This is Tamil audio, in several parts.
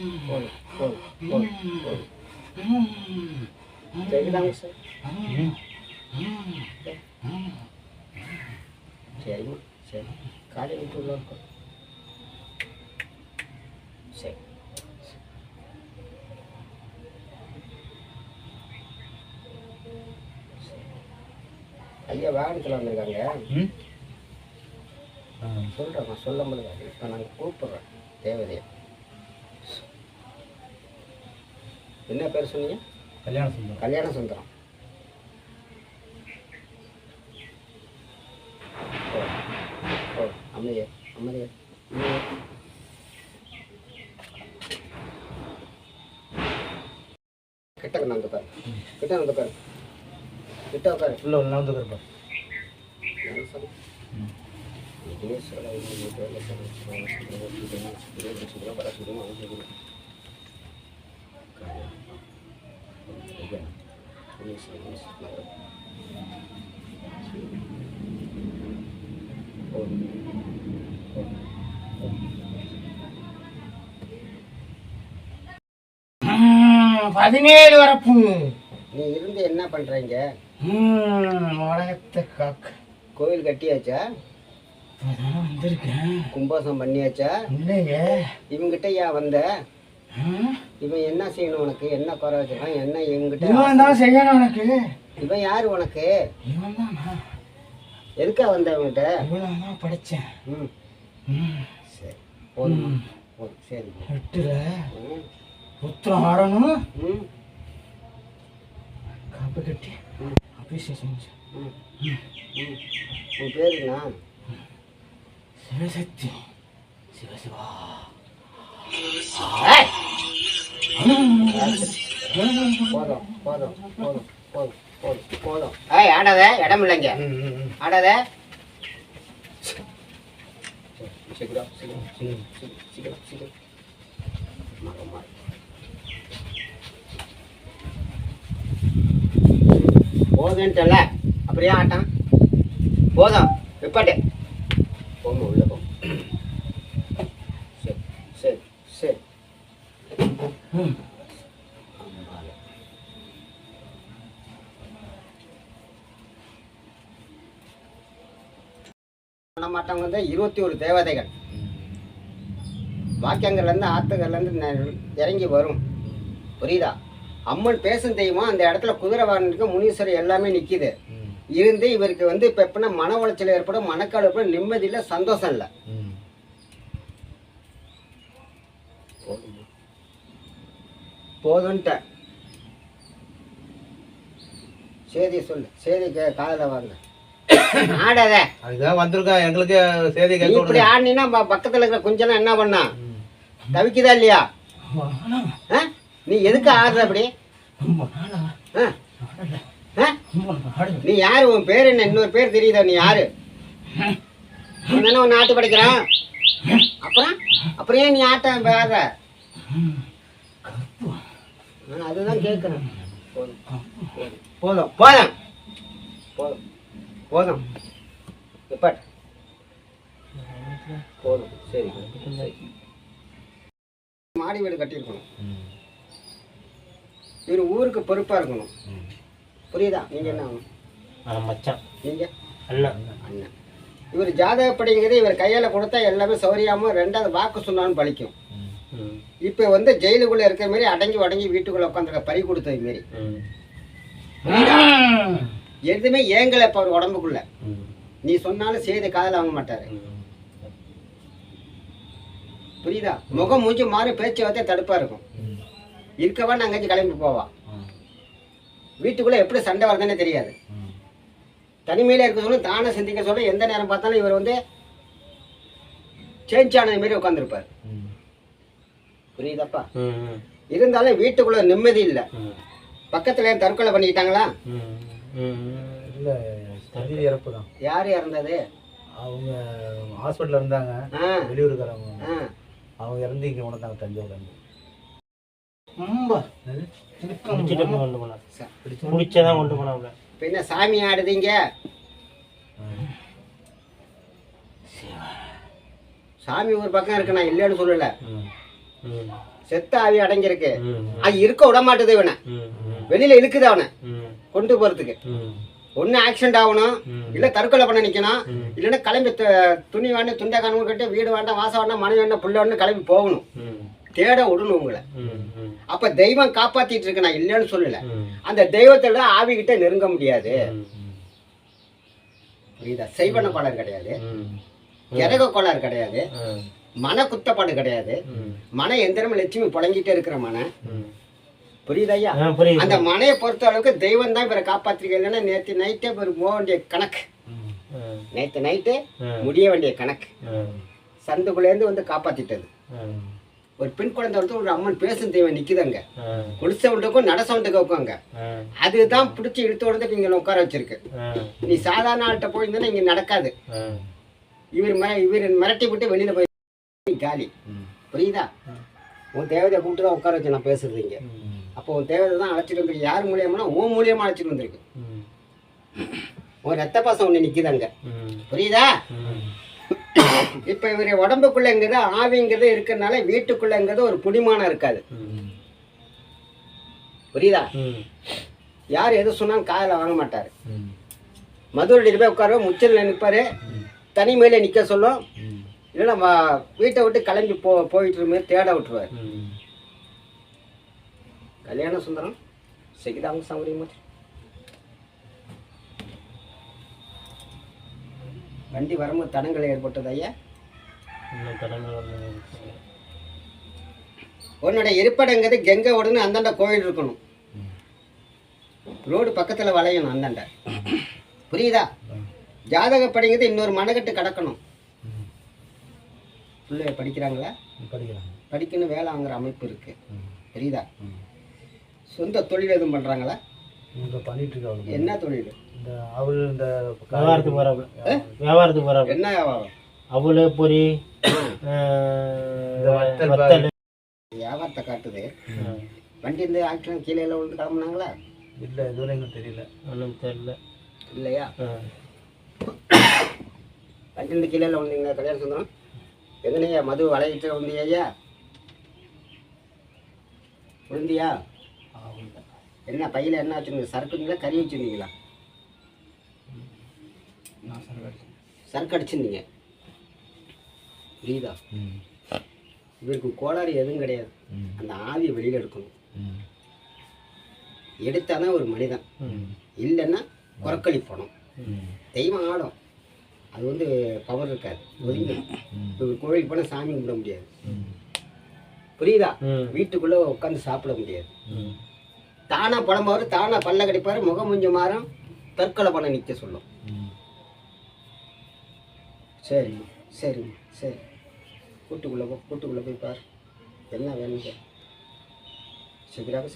போதும் போதும் போதும் போதும் சரிதாங்க சார் சரிம்மா சரி காலை விட்டு உள்ள இருக்கும் சரி ஐயா வாகனத்தில் வந்திருக்காங்க ம் சொல்கிறேம்மா சொல்ல முடியாது இப்போ நாங்கள் கூப்பிட்றோம் தேவதையை. என்ன பேர் சொன்னீங்க கல்யாண சுந்தரம் கல்யாண சுந்தரம் ஓ அமைதியா அமைதியா. கிட்ட வந்து உட்காரு கிட்ட வந்து உட்காரு கிட்ட உட்காரு உள்ள உள்ள நடந்து இருப்பா என்ன சொல்லு? வேலை பர சுத்தம் அவன் செய்யணும். காரியம். ஐயா, விக்னேஸ்வர ஐயர் சுத்தம். ஓ. ஓ. ஓ. பதினேழு வரப்பு. நீ இருந்து என்ன பண்றீங்க? உலகத்தை காக்க. கோவில் கட்டியாச்சா? வந்திருக்கேன். கும்பாசம் பண்ணியாச்சா? இல்லைங்க இவங்கிட்ட ஏன் வந்த? இவன் என்ன செய்யணும் உனக்கு? என்ன குறை வச்சிருக்கான்? என்ன இவங்கிட்ட இவன் தான் செய்யணும் உனக்கு. இவன் யாரு உனக்கு? இவன் தான் எதுக்கா வந்த இவன்கிட்ட? இவ்வளோ தான் படித்தேன் ம். சரி போதும்? சரி. எட்டுல ம். புத்திரம் ஆடணும் ம். காப்பு கட்டி ம். ம். உன் பேர் என்ன? சிவசக்தி. சிவசிவா. போதும் போதும் போதும் போதும் போதும் போதும் ஏய் ஆடாத இடம் இல்லைங்க. ஆடாத. சீக்கிரம் சீக்கிரம் சீக்கிரம் சீக்கிரம் சீக்கிரம் மகமா போதுன்ட்டல அப்படியே ஆட்டம். போதும் விப்பாட்டு போங்க உள்ள போ சரி சரி சரி மாட்டவங்க வந்து இருபத்தி ஒரு தேவதைகள். வாக்கியங்கள்லேருந்து ஆத்துகள்லேருந்து நெ- இறங்கி வரும். புரியுதா? அம்மன் பேசும் தெய்வம் அந்த இடத்துல குதிரை வாகனத்துக்கு முனீஸ்வரர் எல்லாமே நிற்கிது இருந்து இவருக்கு வந்து இப்போ எப்படின்னா மன உளைச்சல் ஏற்படும் மனக்காடு ஏற்படும் நிம்மதி இல்லை சந்தோஷம் இல்லை. போதுன்ட்ட. சேதி சொல்லு. சேதி கே- காதுல வாங்க. ஆடாத. அதுதான் வந்திருக்கோம் எங்களுக்கு செய்தி கேட்க இப்படி ஆடினா பக்கத்துல இருக்கிற குஞ்செல்லாம் என்ன பண்ணா? தவிக்குதா இல்லையா? நீ எதுக்கு ஆடுற அப்படி? நீ யாரு? உன் பேர் என்ன? இன்னொரு பேர் தெரியுதா? நீ யாரு? உன் நாட்டு படிக்கிறான். அப்புறம்? அப்புறம் ஏன் நீ ஆட்ட ஆடுற ஆ, அதுதான் கேட்குறேன். போதும். போதும். போதும். போதும். போதும். நிப்பாட்டு போதும். சரி. மாடி வீடு கட்டியிருக்கணும். இவர் ஊருக்கு பொறுப்பாக இருக்கணும். புரியுதா? நீங்கள் என்ன மச்சான். நீங்கள் அண்ணன் அண்ணன். இவர் ஜாதகப்படிங்கிறது இவர் கையில் கொடுத்தா எல்லாமே சௌரியாமல் ரெண்டாவது வாக்கு சொன்னாலும் பலிக்கும் இப்போ வந்து ஜெயிலுக்குள்ளே இருக்கிற மாதிரி அடங்கி அடங்கி வீட்டுக்குள்ளே உட்காந்துருக்க பறி கொடுத்தது மாரி எதுவுமே ஏங்கலை இப்போ அவர் உடம்புக்குள்ள. நீ சொன்னாலும் செய்தி காதில் வாங்க மாட்டாரு. புரியுதா? முகம் மூஞ்சி மாறி பேச்சு வார்த்தை தடுப்பா இருக்கும். இருக்கவா அங்கேயும் கிளம்பி போவா? வீட்டுக்குள்ள எப்படி சண்டை வருதுன்னே தெரியாது. தனிமையில இருக்க சொல்ல தானே சிந்திக்க சொல்ல எந்த நேரம் பார்த்தாலும் இவர் வந்து சேஞ்ச் ஆனது மாரி உட்காந்துருப்பார் புரியுதாப்பா? இருந்தாலும் வீட்டுக்குள்ள நிம்மதி இல்லை. பக்கத்துல தற்கொலை பண்ணிக்கிட்டாங்களா? இல்லை தகுதி இறப்பு தான் யார் இறந்தது? அவங்க ஹாஸ்பிட்டலில் இருந்தாங்க. வெளியூருக்காரவங்க அவங்க இறந்து இங்கே உணர்ந்தாங்க தஞ்சாவூர்ல இருந்து முடிச்சதான் கொண்டு போனாங்க. பின்ன சாமி ஆடுதீங்க? சாமி ஒரு பக்கம் இருக்கு நான் இல்லைன்னு சொல்லல. செத்த ஆவி அடங்கியிருக்கு. அது இருக்க விட மாட்டுது இவனை. வெளியில இழுக்குது அவனை. கொண்டு போறதுக்கு. ஒண்ணு ஆக்சிடென்ட் ஆகணும். இல்ல தற்கொலை பண்ண நிக்கணும் ம். இல்லைன்னா கிளம்பி துணி வேண்டாம் துண்டை கனவு கட்டி வீடு வேண்டாம் வாசம் வேண்டாம் மனைவி வேண்டாம் புள்ள வேண்டாம் கிளம்பி போகணும். தேட விடணும் உங்களை. அப்ப தெய்வம் காப்பாத்திட்டு இருக்கு நான் இல்லைன்னு சொல்லல. அந்த தெய்வத்தோட ஆவிகிட்ட நெருங்க முடியாது. புரியுதா செய்வன கோளாறு கிடையாது. கிரக கோளாறு கிடையாது. மன குத்தப்பாடு கிடையாது. மன எந்திரம் லட்சுமி புழங்கிட்டே இருக்கிற மன ம். புரியுதா ஐயா ஆ, புரியுது அந்த மனையை பொறுத்த அளவுக்கு தெய்வம் தான் இவரை காப்பாத்திருக்க இல்லைன்னா நேற்று நைட்டே இவர் போக வேண்டிய கணக்கு. நேற்று நைட்டு. முடிய வேண்டிய கணக்கு. சந்துக்குள்ளேருந்து வந்து காப்பாத்திட்டது. ஒரு பெண் குழந்தை வந்து ஒரு அம்மன் பேசும் தெய்வம் நிக்குதுங்க ம். குடிசவுண்டுக்கும் நட சவுண்டுக்கும் உட்காங்க. அதுதான் பிடிச்சி இழுத்து உடனே இங்கே உட்கார வச்சிருக்கு. நீ சாதாரண ஆள்கிட்ட போயிருந்தா இங்க நடக்காது. இவர் இவர் மிரட்டி விட்டு வெளியில போய் காலி. புரியுதா? உன் தேவதையை கூப்பிட்டு தான் உட்கார வச்சு நான் பேசுறது இங்க. அப்போ உன் தேவதை தான் அழைச்சிட்டு வந்திருக்கு யார் மூலியம்னா உன் மூலியமா அழைச்சிட்டு வந்திருக்கு. உன் ரத்த பாசம் ஒன்று நிக்குதாங்க ம். புரியுதா. இப்போ இவர் உடம்புக்குள்ளங்கிறது ஆவிங்கிறது இருக்கிறனால வீட்டுக்குள்ளங்கிறது ஒரு புடிமானம் இருக்காது. புரியுதா. யார் எது சொன்னாலும் காதில் வாங்க மாட்டார். மதுரையில் போய் உட்காருவோம் முச்சலில் நிற்பார் தனிமையில் நிற்க சொல்லும். ம். இல்லைன்னா வா- வீட்டை விட்டு கிளம்பி போ போயிட்டு இருமே தேட விட்டுருவார். கல்யாண சுந்தரம் சிகிதாங்க சௌகரியமா வண்டி வரும்போது தடங்கள் ஏற்பட்டது ஐயா? இன்னும் தடங்கள் வந்து உன்னோட இருப்பிடங்கிறது கெங்கை உடனே அந்தாண்ட கோயில் இருக்கணும். ரோடு பக்கத்தில் வளையணும் அந்தாண்ட. புரியுதா? ஜாதகப்படிங்கிறது இன்னொரு மனக்கட்டு கிடக்கணும். பிள்ளை படிக்கிறாங்களா? படிக்கிறாங்க. படிக்கணும் வேலை வாங்குற அமைப்பு இருக்கு. ம். புரியுதா. சொந்த தொழில் எதுவும் பண்ணுறாங்களா இங்க பண்ணிட்டு இருக்காங்க என்ன தொழில்? இந்த அவள் இந்த வியாபாரத்துக்கு போறாப்புல வியாபாரத்துக்கு போறாப்புல என்ன வியாபாரம்? அவளு இந்த வத்தல் வியாபாரத்தை காட்டுது. வண்டி இருந்து ஆக்சிடென்ட் கீழே விழுந்து கிளம்புனாங்களா? இல்லை இதுவரை எங்களுக்கு தெரியல. ஒன்றும் தெரியல. இல்லையா. வண்டி கீழே விழுந்தீங்களா? கல்யாணம் சுந்தரம்? எங்கனையா மது வளையிட்டு விழுந்தியா ஐயா விழுந்தியா என்ன பையில என்ன வச்சுருந்தீங்க? சரக்குங்களா கறி வச்சுருந்தீங்களா? சரக்கு அடிச்சிருந்தீங்க. புரியுதா? ம். இவருக்கு கோளாறு எதுவும் கிடையாது. அந்த ஆவியை வெளியில் எடுக்கணும். எடுத்தாதான் ஒரு மனிதன். இல்லைன்னா குறக்களிப்பணும் ம். தெய்வம் ஆடும் அது வந்து பவர் இருக்காது. ஒதுங்கி ஒரு கோயிலுக்கு போனால் சாமி கும்பிட முடியாது. புரியுதா. வீட்டுக்குள்ளே உட்காந்து சாப்பிட முடியாது. ம். தானா புலம்பாரு தானா பல்ல கடிப்பாரு முகம் முஞ்சு மாறும் தற்கொலை பண்ண நிற்க சொல்லும். சரி சரி சரி. கூட்டுக்குள்ளே போ கூட்டுக்குள்ளே போய் பாரு. என்ன வேணும் கேளு. சீக்கிரம்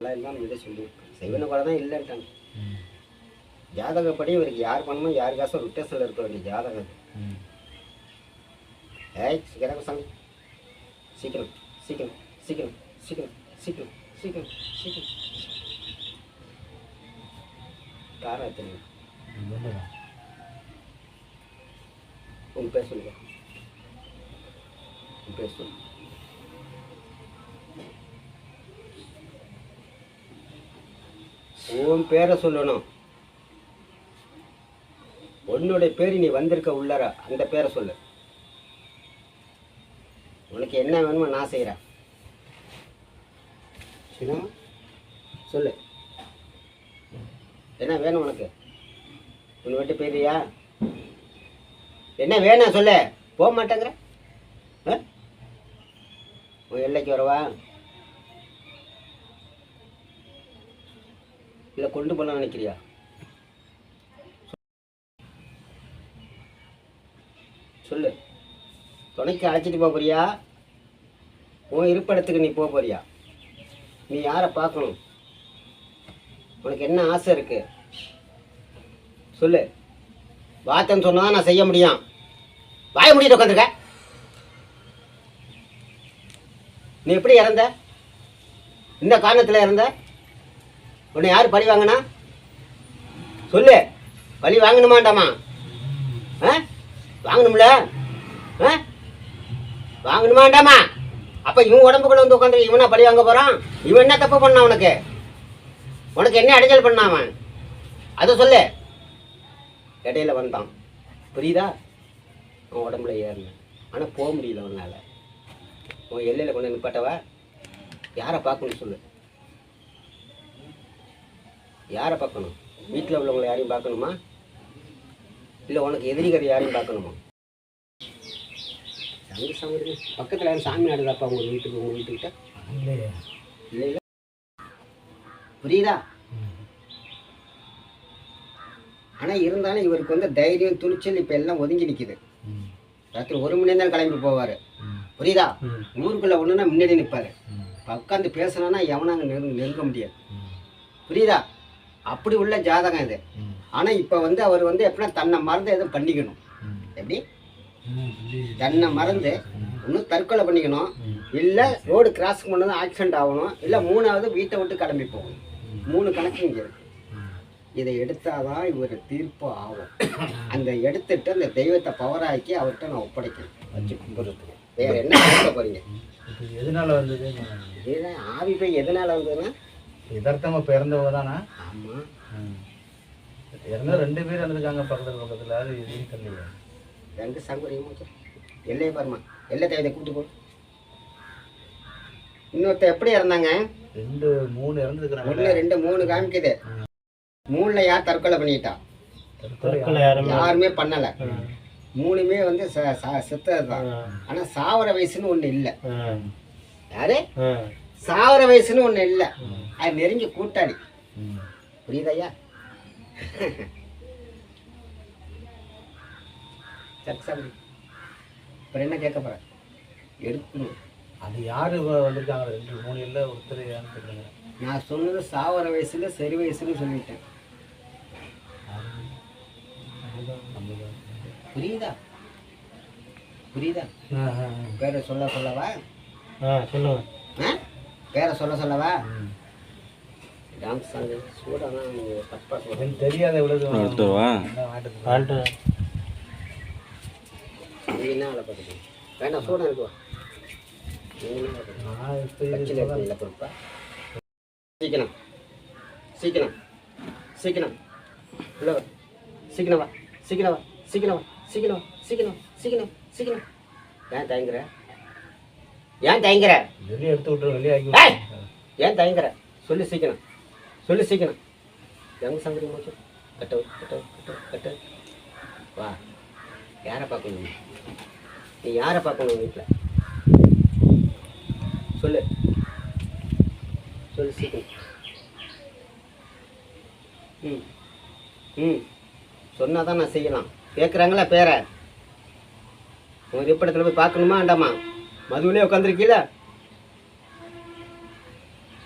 எல்லாம் இதை சொல்லி செய்வன கூட தான் இல்லைன்ட்டாங்க. ஜாதகப்படி இவருக்கு யார் பண்ணணுமோ யார் காசும் ரிட்டேஷனில் இருக்க வேண்டிய ஜாதகம் ஏய் சீக்கிரம் சாமி. சீக்கிரம் சீக்கிரம் சீக்கிரம் சீக்கிரம் சீக்கிரம் சீக்கிரம் சீக்கிரம். காரணம் தெரியும் உன் பேர் சொல்லுங்க. உன் பேர் சொல்லு. உன் பேரை சொல்லணும். உன்னுடைய பேர் நீ வந்திருக்க உள்ளார? அந்த பேரை சொல்லு. உனக்கு என்ன வேணுமோ நான் செய்கிறேன் சரியா சொல்லு. என்ன வேணும் உனக்கு? உன்னை விட்டு போயிடுறியா? என்ன வேணும் சொல்லு. போக மாட்டேங்கிற? உன் எல்லைக்கு வரவா? இல்லை கொண்டு போகலாம் நினைக்கிறியா? சொல்லு. துணைக்கு அழைச்சிட்டு போக போறியா? உன் இருப்பிடத்துக்கு நீ போக போறியா? நீ யாரை பார்க்கணும்? உனக்கு என்ன ஆசை இருக்கு? சொல்லு. வார்த்தைன்னு சொன்னா நான் செய்ய முடியும். வாய முடிட்டு உட்காந்துருக்க நீ எப்படி இறந்த? இந்த காரணத்தில் இறந்த? உன்னை யார் பழி வாங்கினா? சொல்லு. பழி வாங்கணுமாண்டாமா? ஆ? வாங்கணும்ல? ஆ? வாங்கணுமாண்டாமா அப்ப இவன் உடம்புக்குள்ள வந்து உட்காந்து இவனா பழி வாங்க போறான்? இவன் என்ன தப்பு பண்ணான் உனக்கு? உனக்கு என்ன அடைஞ்சல் பண்ணான் அவன்? அதை சொல்லு. இடையில வந்தான். புரியுதா? அவன் உடம்புல ஏறினேன். ஆனால் போக முடியல அவனால். உன் எல்லையில் கொண்டு நிப்பாட்டவா? யாரை பார்க்கணும் சொல்லு. யாரை பார்க்கணும்? வீட்டில் உள்ளவங்களை யாரையும் பார்க்கணுமா? இல்லை உனக்கு எதிரிகரை யாரையும் பார்க்கணுமா? சங்கு சங்கடி பக்கத்தில் யாரும் சாமி ஆடுதாப்பா உங்கள் வீட்டுக்கு உங்கள் வீட்டுக்கிட்ட இல்லை இல்லை. புரியுதா? ஆனால் இருந்தாலும் இவருக்கு வந்து தைரியம் துணிச்சல் இப்போ எல்லாம் ஒதுங்கி நிற்கிது. ராத்திரி ஒரு மணி நேரம் கிளம்பி போவார். புரியுதா. ஊருக்குள்ளே ஒன்றுனா முன்னாடி நிற்பார். உட்காந்து பேசணும்னா எவனாங்க நெருங்க நெருங்க முடியாது. புரியுதா? அப்படி உள்ள ஜாதகம் இது. ஆனால் இப்போ வந்து அவர் வந்து எப்படின்னா தன்னை மறந்து எதுவும் பண்ணிக்கணும். எப்படி. தன்னை மறந்து ஒன்று தற்கொலை பண்ணிக்கணும். இல்லை ரோடு கிராஸ் பண்ணது ஆக்சிடென்ட் ஆகணும். இல்லை மூணாவது வீட்டை விட்டு கிளம்பி போகணும். மூணு கணக்கு இங்கே இருக்கு. ம். இதை எடுத்தாதான் இவர் தீர்ப்பு ஆகும். அந்த எடுத்துட்டு அந்த தெய்வத்தை பவராக்கி அவர்கிட்ட நான் ஒப்படைக்கணும் வச்சு கும்பிட்றதுக்கு. வேற என்ன கொடுக்க போறீங்க? இப்போ எதனால வந்தது? இதுதான் ஆவி போய் எதனால வந்ததுன்னா? யதார்த்தமா பிறந்தவங்க தானா? ஆமாம் இறந்தா ரெண்டு பேர் இறந்துருக்காங்க பக்கத்துல பக்கத்துல அது எதுவும் தெரியல. ரெண்டு சங்குரியும் வச்சு எல்லையை பாருமா எல்லை தேவதை கூட்டு போ இன்னொருத்த எப்படி இறந்தாங்க? ரெண்டு மூணு இறந்துருக்குறாங்க ஒன்று ரெண்டு மூணு காமிக்குது. மூணுல யார் தற்கொலை பண்ணிட்டா? தற்கொலை யாருமே யாருமே பண்ணலை. மூணுமே வந்து செத்தது தான் ஆ. ஆனால் சாவர வயசுன்னு ஒன்று இல்லை. யாரு. சாவர வயசுன்னு ஒன்று இல்லை. அது நெருங்கி கூட்டாளி. ம். சக்சாமி அப்புறம் என்ன கேட்க போற? எடுக்கணும். அது யாரு வந்திருக்காங்க ரெண்டு மூணு இல்லை ஒருத்தர் யாருன்னு நான் சொன்னது சாவர வயசுல சரி வயசுன்னு சொல்லிட்டேன். புரியுதா? புரியுதா? பேரை சொல்ல சொல்லவா? ஆ பேரை சொல்ல சொல்லவா. டான்ஸ் சாங் சூடானா தப்பா தெரியாத எவ்வளவு என்ன வேலை பார்க்குது வேணாம் சூடாக சீக்கிரம். சீக்கிரம். சீக்கிரம். இல்லை சீக்கிரம் வா. சீக்கிரம் வா. சீக்கிரம் சீக்கிரம் சீக்கிரம் சீக்கிரம் சீக்கிரம் ஏன் தயங்குற? ஏன் தயங்குற? வெளியே எடுத்து விட்டு வெளியே ஏன் தயங்குற? சொல்லி சீக்கிரம். சொல்லு சீக்கிரம். எங்க சங்கரி மூச்சு? கட்ட கட்ட கட்ட கட்ட. வா. யாரை பார்க்கணும் நீ? யாரை பார்க்கணும் வீட்டில்? சொல்லு. சொல்லு சீக்கிரம். ம். ம். சொன்னால் தான் நான் செய்யலாம். கேட்குறாங்களா பேரை? உங்கள் இருப்பிடத்தில் போய் பார்க்கணுமா வேண்டாமா? மதுவிலே உட்காந்துருக்கீல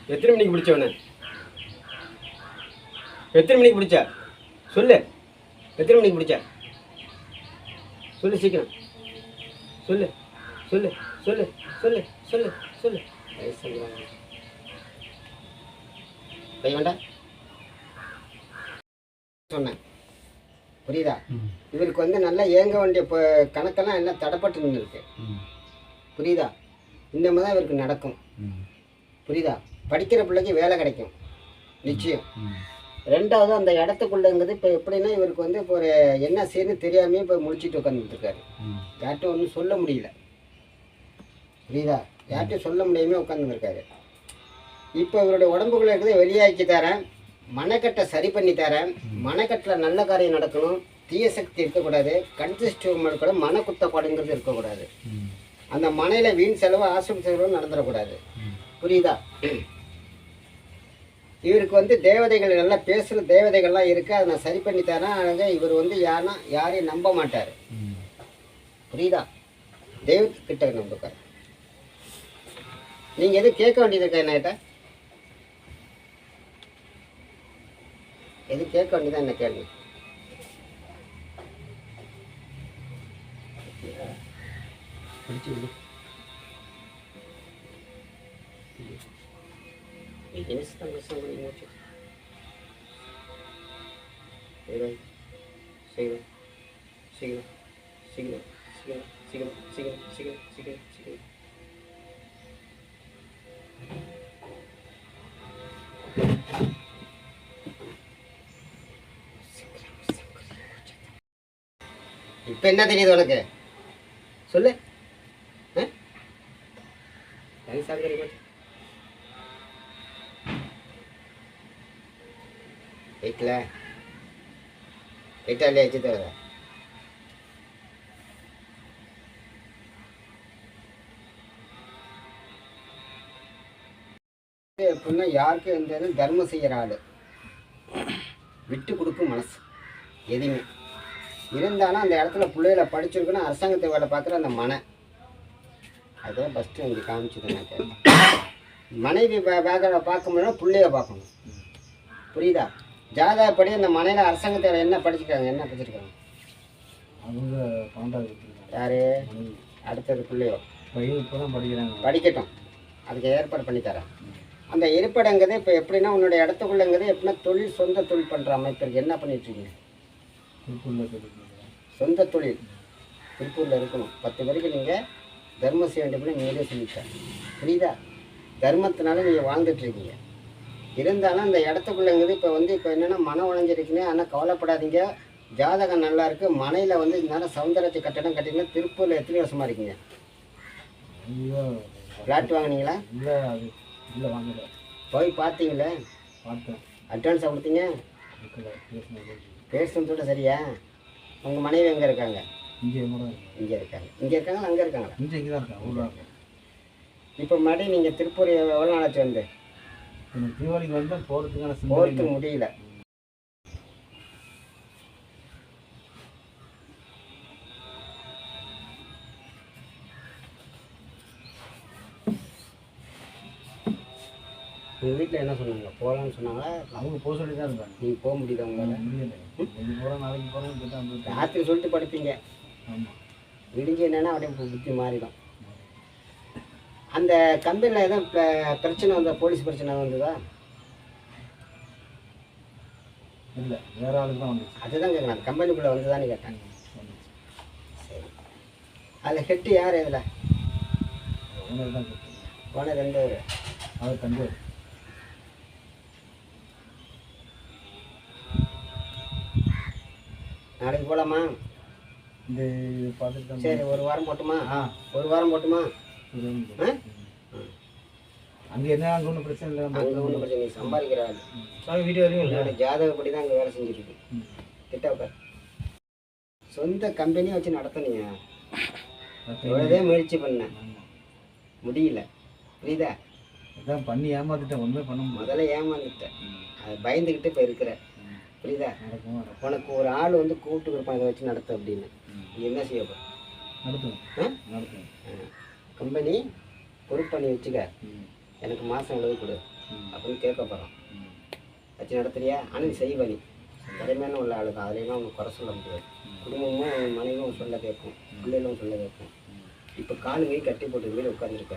எத்தனை மணிக்கு பிடிச்சவனே எத்தனை மணிக்கு பிடிச்ச சொல்லு. எத்தனை மணிக்கு பிடிச்ச சொல்லு சீக்கிரம். சொல்லு. சொல்லு. சொல்லு. சொல்லு. சொல்லு. சொல்லு. கை வேண்டாம் சொன்னேன். புரியுதா. இவருக்கு வந்து நல்லா ஏங்க வேண்டிய இப்போ கணக்கெல்லாம் எல்லாம் தடப்பட்டு நின்று இருக்கு ம். புரியுதா? இந்த மாதிரி தான் இவருக்கு நடக்கும். புரியுதா? படிக்கிற பிள்ளைக்கு வேலை கிடைக்கும். நிச்சயம். ரெண்டாவது அந்த இடத்துக்குள்ளங்கிறது இப்போ எப்படின்னா இவருக்கு வந்து இப்போ ஒரு என்ன செய்யணும்னு தெரியாமே இப்போ முழிச்சிட்டு உட்காந்துருக்காரு. யார்கிட்டும் ஒன்றும் சொல்ல முடியல. புரியுதா? யார்கிட்டையும் சொல்ல முடியாம உட்காந்துருக்காரு இப்போ இவருடைய உடம்புக்குள்ள இருக்கிறத வெளியாக்கி தரேன் மனக்கட்டை சரி பண்ணி தரேன் மனக்கட்டில் நல்ல காரியம் நடக்கணும் தீய சக்தி இருக்கக்கூடாது கன்சிஸ்டிவ் கூட மன குத்தப்பாடுங்கிறது இருக்கக்கூடாது. அந்த மனையில் வீண் செலவு ஆசிரியர் செலவு நடந்துடக்கூடாது. புரியுதா? இவருக்கு வந்து தேவதைகள் நல்லா பேசுகிற தேவதைகள்லாம் இருக்குது அதை நான் சரி பண்ணி தரேன் இவர் வந்து யாருன்னா யாரையும் நம்ப மாட்டார். புரியுதா? தெய்வத்துக்கிட்ட நம்புக்கார் நீங்கள் எதுவும் கேட்க வேண்டியது இருக்கா என்கிட்ட எது கேட்க வேண்டியதா என்ன கேள்வி? பிடிச்சு Y en eso también sonreí mucho. Mira ahí. Síguelo. Síguelo. Síguelo. Síguelo. Síguelo. Síguelo. Síguelo. Síguelo. வீட்டில் வீட்டா இல்லையா வச்சு தருதா எப்படின்னா யாருக்கும் எந்த இதுவும் தர்மம் செய்கிற ஆள். விட்டு கொடுக்கும் மனசு. எதுவுமே. இருந்தாலும் அந்த இடத்துல பிள்ளைகளை படிச்சிருக்குன்னா அரசாங்கத்தை வேலை பார்க்குற அந்த மனை. அதுதான் ஃபஸ்ட்டு இங்கே காமிச்சது நான் மனைவி பேக்கரை பார்க்க முடியும் பிள்ளைய பார்க்கணும். புரியுதா? ஜாதாப்படி அந்த மனையில் அரசாங்கத்தை வேலை என்ன படிச்சிருக்காங்க என்ன படிச்சிருக்காங்க? அவங்க பன்னெண்டாவது. யாரு. அடுத்தது பிள்ளையோ? பையன் இப்போ தான் படிக்கிறாங்க. படிக்கட்டும். அதுக்கு ஏற்பாடு பண்ணி தரேன் அந்த இருப்பிடங்கிறது இப்போ எப்படின்னா உன்னுடைய இடத்துக்குள்ளங்கிறது எப்படின்னா தொழில் சொந்த தொழில் பண்ணுற அமைப்பு இருக்கு. என்ன பண்ணிட்டு இருக்கீங்க? திருப்பூரில் படிக்கிறாங்க சொந்த தொழில். திருப்பூரில் இருக்கணும். பத்து பேருக்கு நீங்கள் தர்மம் செய்ய வேண்டியபடி நீங்களே சொல்லிட்டேன். புரியுதா? தர்மத்தினால நீங்கள் வாழ்ந்துட்டு இருக்கீங்க. இருந்தாலும் அந்த இடத்துக்குள்ளங்கிறது இப்போ வந்து இப்போ என்னென்னா மனம் உழைஞ்சிருக்கீங்க ஆனால் கவலைப்படாதீங்க. ஜாதகம் நல்லா இருக்கு. மனையில் வந்து இந்த நேரம் சௌந்தரத்தை கட்டடம் கட்டிங்கன்னா திருப்பூரில் எத்தனை வருஷமா இருக்கீங்க? ஃப்ளாட் வாங்குனீங்களா? இல்லை இல்லை வாங்கல. போய் பார்த்தீங்களே? பார்த்தேன். அட்வான்ஸாக கொடுத்தீங்க? பேசுனதோட சரியா? உங்கள் மனைவி எங்கே இருக்காங்க? இங்கே இங்கே இருக்காங்க. இங்கே இருக்காங்களா? அங்கே இருக்காங்களா? இங்கே இங்கே தான் இருக்கேன் இப்போ மறுபடியும் நீங்கள் திருப்பூர் எவ்வளோ நாளாச்சு வந்து? எனக்கு தீபாவளிக்கு வந்து போகிறதுக்கான போகிறது முடியல. உங்கள் வீட்டில் என்ன சொன்னாங்க? போகலான்னு சொன்னாங்களா அவங்க போக சொல்லி தான் இருந்தாங்க. நீங்கள் போக முடியுதா உங்களால்? முடியல. போகிறேன் நாளைக்கு வந்து ராத்திரி சொல்லிட்டு படுப்பீங்க. ஆமாம் விடிஞ்சு என்னன்னா அப்படியே புத்தி மாறிடும். அந்த கம்பெனியில் எதுவும் பிரச்சனை வந்தா போலீஸ் பிரச்சனை வந்ததா? இல்லை வேற ஆளுக்கு தான் வந்துச்சு. அதுதான் கேட்குறேன் அந்த கம்பெனிக்குள்ளே வந்ததான்னு கேட்டேன். வந்துச்சு. சரி. அதில் ஹெட்டு யார் இதில்? ஓனர் தான் போன ரெண்டு பேர் அவர் தஞ்சாவூர். நாளைக்கு போகலாமா இந்த பார்த்துட்டு சரி ஒரு வாரம் போட்டுமா? ஆ. ஒரு வாரம் போட்டுமா. அங்கே என்ன அங்கே ஒன்றும் பிரச்சனை இல்லை நம்ம அங்கே ஒன்றும் பிரச்சனை நீ சம்பாதிக்கிற ஆள். சாமி வீடியோ வரீங்களா என்னோட ஜாதகப்படி தான் அங்கே வேலை. கிட்ட உட்கார். சொந்த கம்பெனியை வச்சு நடத்துனீங்க எவ்வளோதே முயற்சி பண்ணேன். முடியல. புரியுதா? அதான் பண்ணி ஏமாத்திட்டேன் ஒன்றுமே பண்ண முதல்ல ஏமாந்துட்டேன். அது பயந்துக்கிட்டு இப்போ இருக்கிற. புரியுதா? உனக்கு ஒரு ஆள் வந்து கூப்பிட்டு கொடுப்பான் இதை வச்சு நடத்து அப்படின்னு. என்ன செய்ய ஆ? நடத்துவேன் ஆ. கம்பெனி பொறுப்பு பண்ணி வச்சுக்க. எனக்கு மாதம் எவ்வளவு கொடு. அப்படின்னு கேட்க போகிறான் ம். வச்சு நடத்துறியா? ஆனால் நீ செய்வ நீ திறமையான உள்ள ஆளு தான் அதுலாம் அவங்க குறை சொல்ல முடியாது. குடும்பமும் மனைவியும் சொல்ல கேட்கும். பிள்ளைகளும் சொல்ல கேட்கும். இப்போ காலு கை கட்டி போட்டு வீடு உட்காந்துருக்க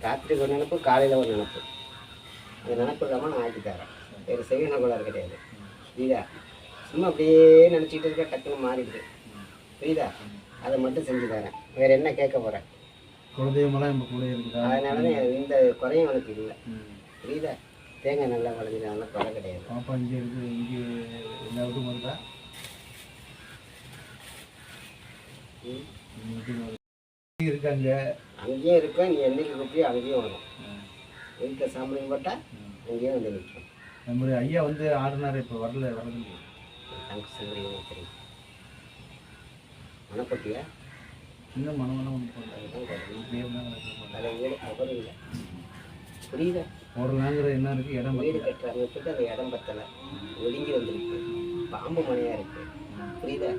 ராத்திரி ஒரு நினப்பு காலையில் ஒரு நினப்பு. அந்த நினப்பு இல்லாமல் நான் ஆக்கி தரேன். வேறு செய்யணும் கூட கிடையாது. புரியுதா? சும்மா அப்படியே நினச்சிக்கிட்டு இருக்க டக்குன்னு மாறிடுது. புரியுதா? அதை மட்டும் செஞ்சு தரேன். வேறு என்ன கேட்க போகிறேன் குலதெய்வமெல்லாம் நம்ம கூட இருக்குதா? அதனால தான் எந்த குறையும் உனக்கு இல்லை. புரியுதா? தேங்காய் நல்லா வளைஞ்சது அதெல்லாம் குறை கிடையாது. பாப்பா இங்கே இருக்கு இங்கே எல்லா வீட்டுக்கும் வருதா. இந்த வருது? இருக்காங்க அங்கேயும் இருக்கும் நீ என்னைக்கு கூப்பியோ அங்கேயும் வரும். வீட்டில் சாம்பிளையும் போட்டால். அங்கேயும் வந்து நிற்கும். நம்முடைய ஐயா வந்து ஆடினார் இப்போ வரல வரல தங்க சங்கரியும் தெரியும். மனப்பட்டியா? இன்னும் மனமெல்லாம் ஒன்று இல்லை. புரியுதா? போடலாங்கிற என்ன இருக்குது இடம் வீடு. கட்டுறாங்க போட்டு அந்த இடம் பத்தலை? ஒதுங்கி வந்திருக்கு. பாம்பு மனையாக இருக்கு. புரியுதா?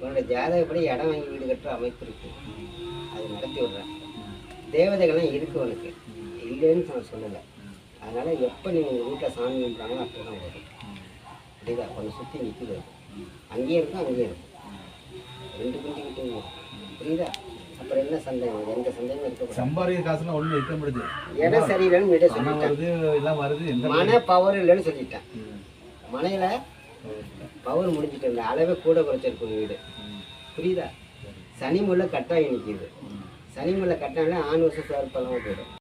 உன்னோட ஜாதகப்படி இடம் வாங்கி வீடு கட்டுற அமைப்பு இருக்கு. அது நடத்தி விடுறேன். தேவதைகள்லாம் இருக்கு உனக்கு. இல்லைன்னு நான் சொல்லலை. அதனால எப்போ நீ உங்கள் வீட்டில் சாமி கும்பிட்றாங்களோ அப்போ தான் வரும் புரியுதா? உன்னை சுற்றி நிற்குது அது. அங்கேயும் இருக்கும் அங்கேயும் இருக்கும் ரெண்டு குஞ்சுக்கிட்டையும் இருக்கும் புரியுதா? அப்புறம் என்ன சந்தேகம்? எந்த இருக்கக்கூடாது சம்பாதிக்கிற காசுலாம் ஒன்றும் இருக்க முடியுது. இடம் சரியில்லைன்னு விட வருது எல்லாம் வருது மன பவர் இல்லைன்னு சொல்லிட்டேன். மனையில பவர் முடிஞ்சிட்டு இருந்த அளவே கூட குறைச்சிருக்கு வீடு. புரியுதா? சனி முள்ள கட்டாயம் நிற்கிது சனி முள்ள கட்டாயம் ஆண் வருஷம் சேர்ப்பெல்லாம் போயிடும்.